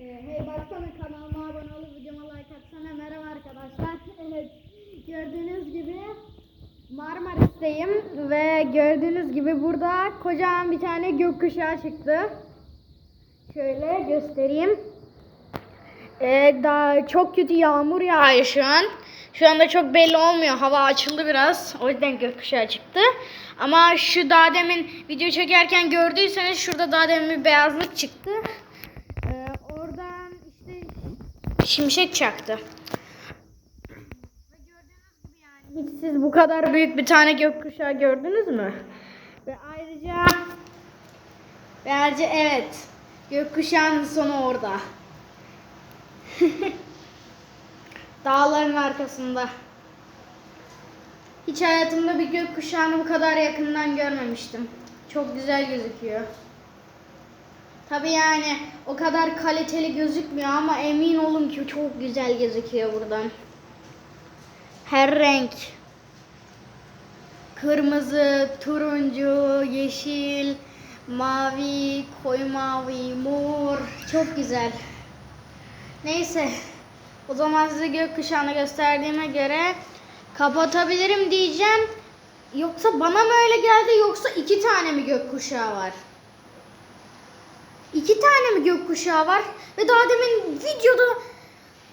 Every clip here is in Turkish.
Ee, hey baksana kanalıma abone olup videoma like atsana. Merhaba arkadaşlar. Evet gördüğünüz gibi Marmaris'teyim ve gördüğünüz gibi burada kocaman bir tane gökkuşağı çıktı. Şöyle göstereyim. Ee, daha çok kötü yağmur yağıyor şu an. Şu anda çok belli olmuyor. Hava açıldı biraz. O yüzden gökkuşağı çıktı. Ama şu daha demin video çekerken gördüyseniz şurada daha demin bir beyazlık çıktı. Şimşek çaktı. Ve hiç siz bu kadar büyük bir tane gökkuşağı gördünüz mü? Ve ayrıca bence evet gökkuşağının sonu orada. Dağların arkasında. Hiç hayatımda bir gökkuşağını bu kadar yakından görmemiştim. Çok güzel gözüküyor. Tabi yani o kadar kaliteli gözükmüyor ama emin olun ki çok güzel gözüküyor buradan. Her renk. Kırmızı, turuncu, yeşil, mavi, koyu mavi, mor. Çok güzel. Neyse. O zaman size gökkuşağını gösterdiğime göre kapatabilirim diyeceğim. Yoksa bana mı öyle geldi yoksa iki tane mi gökkuşağı var? İki tane mi gökkuşağı var? Ve daha demin videoda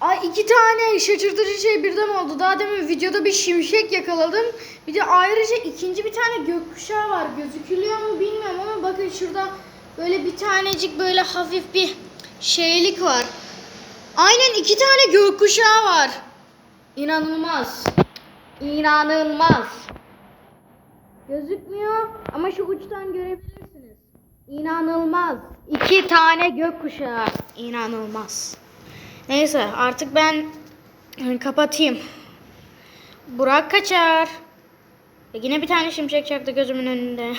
ay iki tane şaşırtıcı şey birden oldu. Daha demin videoda bir şimşek yakaladım. Bir de ayrıca ikinci bir tane gökkuşağı var. Gözükülüyor mu bilmiyorum ama bakın şurada böyle bir tanecik böyle hafif bir şeylik var. Aynen iki tane gökkuşağı var. İnanılmaz. İnanılmaz. Gözükmüyor ama şu uçtan görebilirsiniz. İnanılmaz. İki tane gökkuşağı. İnanılmaz. Neyse artık ben e, kapatayım. Burak kaçar. E yine bir tane şimşek çaktı gözümün önünde.